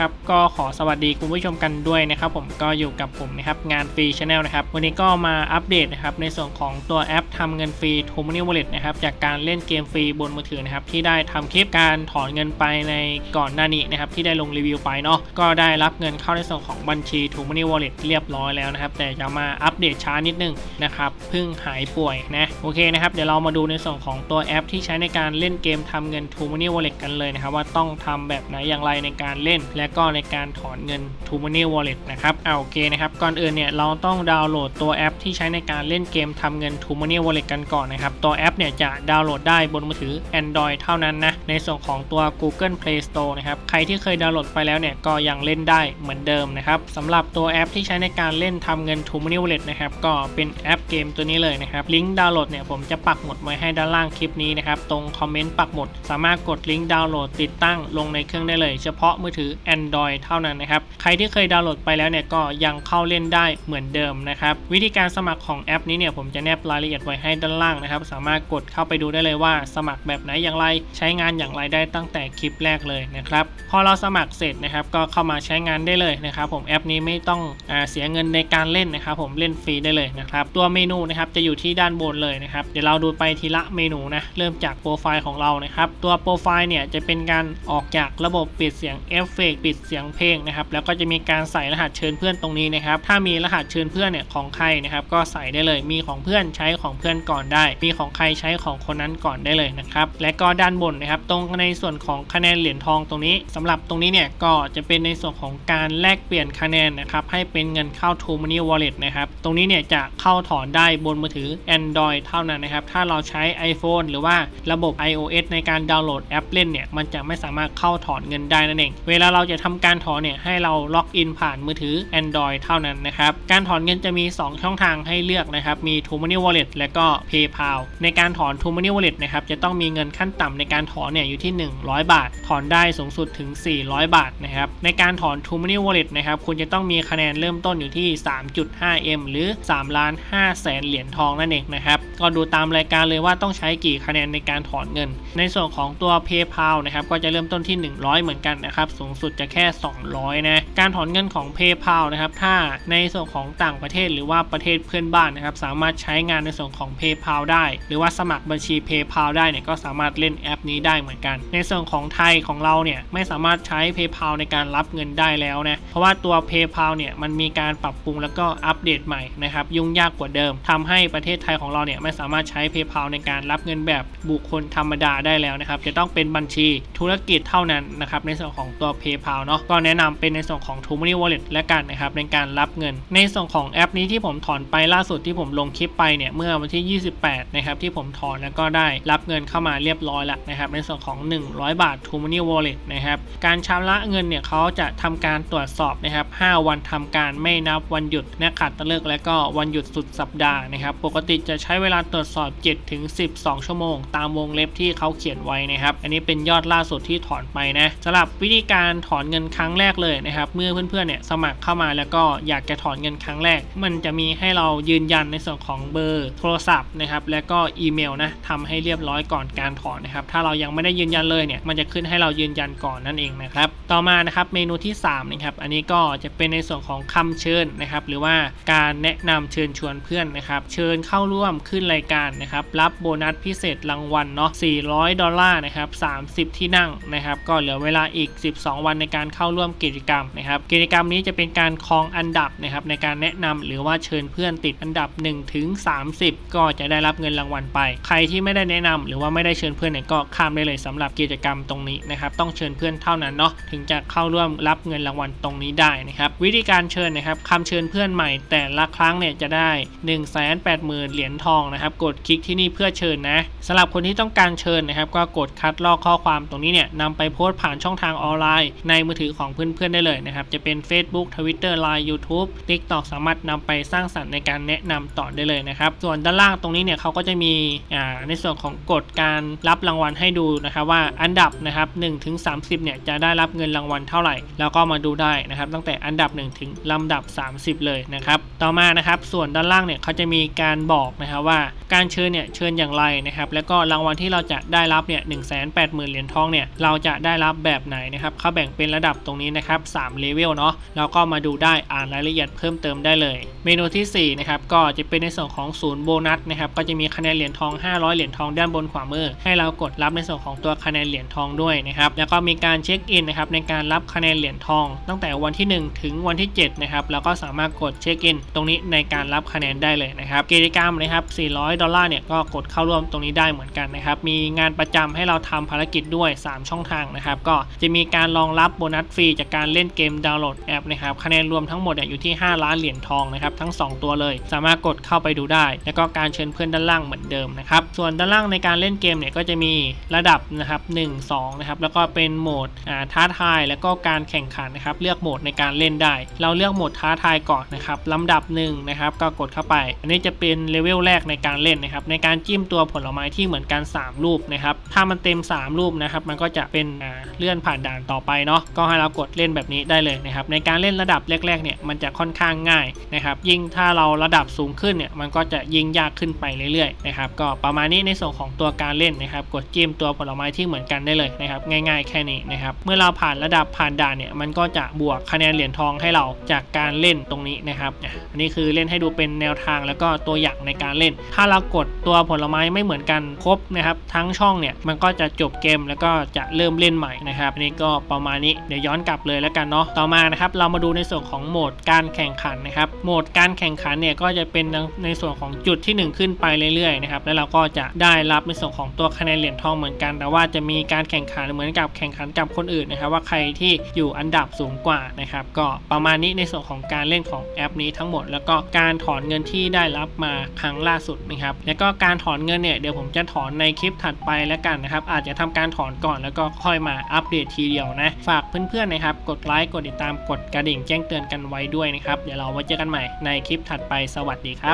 ครับก็ขอสวัสดีคุณผู้ชมกันด้วยนะครับผมก็อยู่กับผมนะครับงานฟรีชาแนลนะครับวันนี้ก็มาอัปเดตนะครับในส่วนของตัวแอปทำเงินฟรี t o m o n e y Wallet นะครับจากการเล่นเกมฟรีบนมือถือนะครับที่ได้ทำคลิปการถอนเงินไปในก่อนหน้านี้นะครับที่ได้ลงรีวิวไปเนาะก็ได้รับเงินเข้าในส่วนของบัญชี t o m o n e y Wallet เรียบร้อยแล้วนะครับแต่จะมาอัปเดตช้านิดนึงนะครับเพิ่งหายป่วยนะโอเคนะครับเดี๋ยวเรามาดูในส่วนของตัวแอป ที่ใช้ในการเล่นเกมทำเงิน t o m o n e y Wallet กันเลยนะครับว่าต้องทำแบบไหนอย่างไรในการเล่นและก็ในการถอนเงิน t o m o n e y Wallet นะครับเอาโอเคนะครับ ก่อนอื่นเนี่ยเราต้องดาวน์โหลดตัวแอปที่ใช้ในการเล่นเกมทำเงิน t o m o n e y Wallet กันก่อนนะครับ ตัวแอปเนี่ยจะดาวน์โหลดได้บนมือถือ Android เท่านั้นนะ ในส่วนของตัว Google Play Store นะครับ ใครที่เคยดาวน์โหลดไปแล้วเนี่ยก็ยังเล่นได้เหมือนเดิมนะครับสำหรับตัวแอปที่ใช้ในการเล่นทำเงิน t o m o n e y Wallet นะครับก็เป็นแอปเกมตัวนี้เลยนะครับลิงก์ดาวน์โหลดเนี่ยผมจะปักหมุดไว้ให้ด้านล่างคลิปนี้นะครับตรงคอมเมนต์ปักหมุดสามารถกดลิงก์ดาวน์โหลดติดตั้งลงในเครื่องได้เลย เฉพาะมือถือ Android เท่านั้นนะครับ ใครที่เคยดาวน์โหลดไปแล้วเนี่ยก็ยังเข้าเล่นได้เหมือนเดิมนะครับวิธีการสมัครของแอปนี้เนี่ยผมจะแนบรายละเอียดไว้ให้ด้านล่างนะครับ สามารถกดเข้าไปดูได้เลยว่า สมัครแบบไหนอย่างไร ใช้งานอย่างไรได้ตั้งแต่คลิปแรกเลยนะครับพอเราสมัครเสร็จนะครับก็เข้ามาใช้งานได้เลยนะครับผมแอปนี้ไม่ต้องอเสียเงินในการเล่นนะครับผมเล่นฟรีได้เลยนะครับตัวเมนูนะครับจะอยู่ที่ด้านบนเลยนะครับเดี๋ยวเราดูไปทีละเมนูนะเริ่มจากโปรไฟล์ของเรานะครับตัวโปรไฟล์เนี่ยจะเป็นการออกจากระบบปิดเสียงเอฟเฟกปิดเสียงเพลงนะครับแล้วก็จะมีการใส่รหัสเชิญเพื่อนตรงนี้นะครับถ้ามีรหัสเชิญเพื่อนเนี่ยของใครนะครับก็ใส่ได้เลยมีของเพื่อนใช้ของเพื่อนก่อนได้ มีของใครใช้ของคนนั้นก่อนได้เลยนะครับและก็ด้านบนนะครับตรงในส่วนของคะแนนเหรียญทองตรงนี้สำหรับตรงนี้เนี่ยก็จะเป็นในส่วนของการแลกเปลี่ยนคะแนนนะครับให้เป็นเงินเข้า t o m o n e y Wallet นะครับตรงนี้เนี่ยจะเข้าถอนได้บนมือถือ Android เท่านั้นนะครับถ้าเราใช้ iPhone หรือว่าระบบ iOS ในการดาวน์โหลดแอปเล่นเนี่ยมันจะไม่สามารถเข้าถอนเงินได้นั่นเอง เวลาเราจะจะทำการถอนเนี่ยให้เราล็อกอินผ่านมือถือ Android เท่านั้นนะครับ การถอนเงินจะมี 2 ช่องทางให้เลือกนะครับ มี t o m o n e y Wallet และก็ PayPal ในการถอน t o m o n e y Wallet นะครับ จะต้องมีเงินขั้นต่ำในการถอนเนี่ยอยู่ที่ 100 บาท ถอนได้สูงสุดถึง 400 บาทนะครับ ในการถอน t o m o n e y Wallet นะครับ คุณจะต้องมีคะแนนเริ่มต้นอยู่ที่ 3.5M หรือ3ล้าน5แสนเหรียญทองนั่นเองนะครับ ก็ดูตามรายการเลยว่าต้องใช้กี่คะแนนในการถอนเงิน ในส่วนของตัว PayPal นะครับ ก็จะเริ่มต้นที่ 100 เหมือนกันนะครับ สูงสุดจะแค่ 200 นะ การถอนเงินของ PayPal นะครับ ถ้าในส่วนของต่างประเทศหรือว่าประเทศเพื่อนบ้านนะครับ สามารถใช้งานในส่วนของ PayPal ได้ หรือว่าสมัครบัญชี PayPal ได้เนี่ยก็สามารถเล่นแอปนี้ได้เหมือนกัน ในส่วนของไทยของเราเนี่ยไม่สามารถใช้ PayPal ในการรับเงินได้แล้วนะ เพราะว่าตัว PayPal เนี่ยมันมีการปรับปรุงแล้วก็อัปเดตใหม่นะครับ ยุ่งยากกว่าเดิมทำให้ประเทศไทยของเราเนี่ยไม่สามารถใช้ PayPal ในการรับเงินแบบบุคคลธรรมดาได้แล้วนะครับ จะต้องเป็นบัญชีธุรกิจเท่านั้นนะครับในส่วนของตัว PayPal เนาะก็แนะนำเป็นในส่วนของ t o m o n e y Wallet และกันนะครับในการรับเงิน ในส่วนของแอปนี้ที่ผมถอนไปล่าสุดที่ผมลงคลิปไปเนี่ยเมื่อวันที่ 28 นะครับที่ผมถอนแล้วก็ได้รับเงินเข้ามาเรียบร้อยแล้วนะครับในส่วนของ 100 บาท t o m o n e y Wallet นะครับการชำระเงินเนี่ยเขาจะทำการตรวจสอบนะครับ 5 วันทำการไม่นับวันหยุดนะขาดตะเลิกและก็วันหยุดสุดสัปดาห์นะครับปกติจะใช้เวลาตรวจสอบ7ถึง12 ชั่วโมง ตามวงเล็บที่เขาเขียนไว้นะครับอันนี้เป็นยอดล่าสุดที่ถอนไปนะสำหรับวิธีการถอนอนเงินครั้งแรกเลยนะครับ เมื่อเพื่อนๆเนี่ยสมัครเข้ามาแล้วก็อยากจะถอนเงินครั้งแรก มันจะมีให้เรายืนยันในส่วนของเบอร์โทรศัพท์นะครับและก็อีเมลนะทำให้เรียบร้อยก่อนการถอนนะครับ ถ้าเรายังไม่ได้ยืนยันเลยเนี่ยมันจะขึ้นให้เรายืนยันก่อนนั่นเองนะครับ ต่อมานะครับเมนูที่3นะครับอันนี้ก็จะเป็นในส่วนของคำเชิญนะครับหรือว่าการแนะนำเชิญชวนเพื่อนนะครับ เชิญเข้าร่วมขึ้นรายการนะครับรับโบนัสพิเศษรางวัลเนาะ400 ดอลลาร์นะครับ30 ที่นั่งนะครับ ก็เหลือเวลาอีก 12 วันในการเข้าร่วมกิจกรรมนะครับ กิจกรรมนี้จะเป็นการครองอันดับนะครับในการแนะนำหรือว่าเชิญเพื่อนติดอันดับ1ถึง30 ก็จะได้รับเงินรางวัลไป ใครที่ไม่ได้แนะนำหรือว่าไม่ได้เชิญเพื่อนเนี่ยก็ข้ามได้เลยสำหรับกิจกรรมตรงนี้นะครับต้องเชิญเพื่อนเท่านั้นเนาะถึงจะเข้าร่วมรับเงินรางวัลตรงนี้ได้นะครับวิธีการเชิญนะครับคำเชิญเพื่อนใหม่ แต่ละครั้งเนี่ยจะได้ 1 8 0 0 0 0 เหรียญทองนะครับกดคลิกที่นี่เพื่อเชิญนะสำหรับคนที่ต้องการเชิญนะครับก็กดคัดลอกข้อความตรงนี้เนี่ยนำไปโพสต์ผ่านช่องทางออนไลน์ ในในมือถือของเพื่อนๆได้เลยนะครับ จะเป็น Facebook Twitter Line YouTube TikTok สามารถนำไปสร้างสรรค์ในการแนะนำต่อได้เลยนะครับ ส่วนด้านล่างตรงนี้เนี่ยเขาก็จะมีอ่าในส่วนของกฎการรับรางวัลให้ดูนะครับว่าอันดับนะครับ1ถึง30เนี่ยจะได้รับเงินรางวัลเท่าไหร่ แล้วก็มาดูได้นะครับ ตั้งแต่อันดับ 1 ถึงลำดับ 30 เลยนะครับ ต่อมานะครับส่วนด้านล่างเนี่ยเขาจะมีการบอกนะครับว่า การเชิญเนี่ยเชิญอย่างไรนะครับแล้วก็รางวัลที่เราจะได้รับเนี่ยหนึ่งแสนแปดหมื่นเหรียญทองเนี่ยเราจะได้รับแบบไหนนะครับเขาแบ่งเป็นระดับตรงนี้นะครับ3เลเวลเนาะแล้วก็มาดูได้อ่านรายละเอียดเพิ่มเติมได้เลย เมนูที่4นะครับก็จะเป็นในส่วนของศูนย์โบนัสนะครับก็จะมีคะแนนเหรียญทอง 500 เหรียญทองด้านบนขวามือ ให้เรากดรับในส่วนของตัวคะแนนเหรียญทองด้วยนะครับแล้วก็มีการเช็คอินนะครับในการรับคะแนนเหรียญทอง ตั้งแต่วันที่ 1 ถึงวันที่7นะครับแล้วก็สามารถกดเช็คอินตรงนี้ในการรับคะแนนได้เลยนะครับกิจกรรมนะครับ400ดอลลาร์เนี่ยก็กดเข้าร่วมตรงนี้ได้เหมือนกันนะครับ มีงานประจำให้เราทำภารกิจด้วย 3 ช่องทางนะครับ ก็จะมีการรองรับโบนัสฟรีจากการเล่นเกมดาวน์โหลดแอปนะครับคะแนนรวมทั้งหมดอยู่ที่ 5 ล้านเหรียญทองนะครับทั้ง 2 ตัวเลย สามารถกดเข้าไปดูได้ แล้วก็การเชิญเพื่อนด้านล่างเหมือนเดิมนะครับส่วนด้านล่างในการเล่นเกมเนี่ยก็จะมีระดับนะครับ1 2นะครับแล้วก็เป็นโหมดท้าทายแล้วก็การแข่งขันนะครับเลือกโหมดในการเล่นได้ เราเลือกโหมดท้าทายก่อนนะครับลำดับ1นะครับก็กดเข้าไป อันนี้จะเป็นเลเวลแรกในการเล่นนะครับในการจิ้มตัวผลไม้ที่เหมือนกัน 3 รูปนะครับถ้ามันเต็ม 3 รูปนะครับมันก็จะเป็นเลื่อนผ่านด่านต่อไปเนาะก็ให้เรากดเล่นแบบนี้ได้เลยนะครับในการเล่นระดับแรกๆเนี่ยมันจะค่อนข้างง่ายนะครับยิ่งถ้าเราระดับสูงขึ้นเนี่ยมันก็จะยิ่งยากขึ้นไปเรื่อยๆนะครับก็ประมาณนี้ในส่วนของตัวการเล่นนะครับกดจิ้มตัวผลไม้ที่เหมือนกันได้เลยนะครับง่ายๆแค่นี้นะครับเมื่อเราผ่านระดับผ่านด่านเนี่ยมันก็จะบวกคะแนนเหรียญทองให้เราจากการเล่นตรงนี้นะครับอันนี้คือเล่นให้ดูเป็นแนวทางแล้วก็ตัวอย่างในการเล่นถ้าเรากดตัวผลไม้ไม่เหมือนกันครบนะครับ ทั้งช่องเนี่ยมันก็จะจบเกมแล้วก็จะเริ่มเล่นใหม่นะครับนนี้ก็ประมาณนี้เดี๋ยวย้อนกลับเลยแล้วกันเนาะต่อมานะครับเรามาดูในส่วนของโหมดการแข่งขันนะครับโหมดการแข่งขันเนี่ยก็จะเป็นในส่วนของจุดที่ 1 ขึ้นไปเรื่อยๆนะครับแล้วเราก็จะได้รับในส่วนของตัวคะแนนเหรียญทองเหมือนกัน แต่ว่าจะมีการแข่งขันเหมือนกับแข่งขันกับคนอื่นนะครับ ว่าใครที่อยู่อันดับสูงกว่านะครับก็ประมาณนี้ในส่วนของการเล่นของแอปนี้ทั้งหมด แล้วก็การถอนเงินที่ได้รับมาครั้งล่าสุดนะครับแล้วก็การถอนเงินเนี่ยเดี๋ยวผมจะถอนในคลิปถัดไปแล้วกันนะครับอาจจะทำการถอนก่อนแล้วก็ค่อยมาอัปเดตทีเดียวนะฝากเพื่อนๆนะครับกดไลค์กดติดตามกดกระดิ่งแจ้งเตือนกันไว้ด้วยนะครับเดี๋ยวเราไว้เจอกันใหม่ในคลิปถัดไปสวัสดีครับ